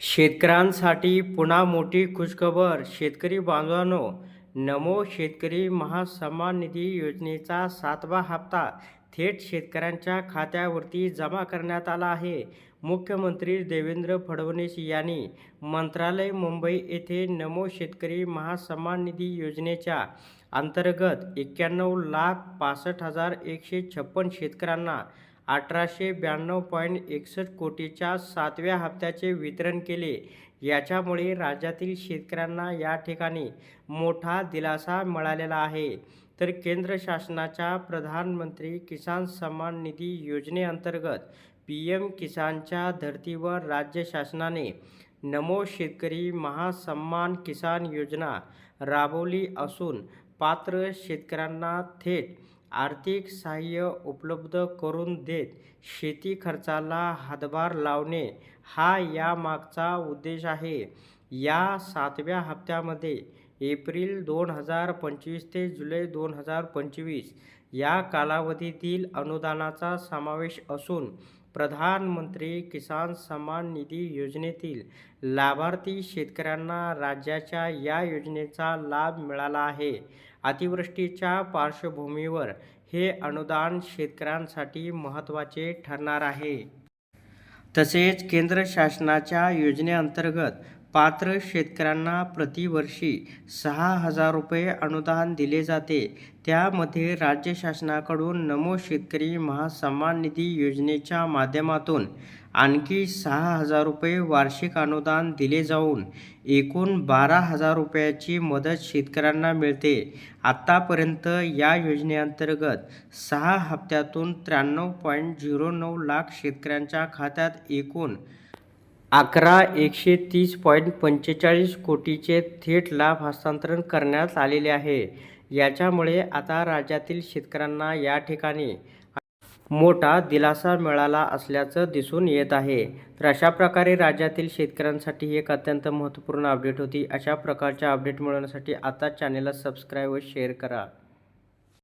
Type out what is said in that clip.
शेतकऱ्यांसाठी पुन्हा मोठी खुशखबर. शेतकरी बांधवांनो नमो शेतकरी महासन्मान निधी योजनेचा सातवा हप्ता थेट शेतकऱ्यांच्या खात्यावरती जमा करण्यात आला आहे. मुख्यमंत्री देवेंद्र फडणवीस यांनी मंत्रालय मुंबई येथे नमो शेतकरी महासन्मान निधी योजनेच्या अंतर्गत एक्क्याण्णव लाख पासष्ट हजार एकशे छप्पन शेतकऱ्यांना अठराशे ब्याण्णव पॉईंट एकसष्ट कोटीच्या सातव्या हप्त्याचे वितरण केले. याच्यामुळे राज्यातील शेतकऱ्यांना या ठिकाणी मोठा दिलासा मिळालेला आहे. तर केंद्र शासनाच्या प्रधानमंत्री किसान सन्मान निधी योजनेअंतर्गत पी एम किसानच्या धर्तीवर राज्य शासनाने नमो शेतकरी महासन्मान किसान योजना राबवली असून पात्र शेतकऱ्यांना थेट आर्थिक सहाय्य उपलब्ध करून देत शेती खर्चाला हातभार लावणे हा यामागचा उद्देश आहे. या सातव्या हप्त्यामध्ये एप्रिल दोन हजार पंचवीस ते जुलै दोन हजार पंचवीस या कालावधीतील अनुदानाचा समावेश असून प्रधानमंत्री किसान सन्मान निधी योजनेतील लाभार्थी शेतकऱ्यांना राज्याच्या या योजनेचा लाभ मिळाला आहे. अतिवृष्टीच्या पार्श्वभूमीवर हे अनुदान शेतकऱ्यांसाठी महत्त्वाचे ठरणार आहे. तसेच केंद्र शासनाच्या योजनेअंतर्गत पात्र शेतकऱ्यांना प्रतिवर्षी सहा हजार रुपये अनुदान दिले जाते. त्यामध्ये राज्य शासनाकडून नमो शेतकरी महासन्मान निधी योजनेच्या माध्यमातून आणखी सहा हजार रुपये वार्षिक अनुदान दिले जाऊन एकूण बारा हजार रुपयाची मदत शेतकऱ्यांना मिळते. आत्तापर्यंत या योजनेअंतर्गत सहा हप्त्यातून त्र्याण्णव पॉईंट झिरो नऊ लाख शेतकऱ्यांच्या खात्यात एकूण अकरा एकशे तीस पॉईंट पंचेचाळीस कोटीचे थेट लाभ हस्तांतरण करण्यात आलेले आहे. याच्यामुळे आता राज्यातील शेतकऱ्यांना या ठिकाणी मोठा दिलासा मिळाला असल्याचं दिसून येत आहे. तर अशा प्रकारे राज्यातील शेतकऱ्यांसाठी ही एक अत्यंत महत्त्वपूर्ण अपडेट होती. अशा प्रकारच्या अपडेट मिळवण्यासाठी आता चॅनेलला सबस्क्राईब व शेअर करा.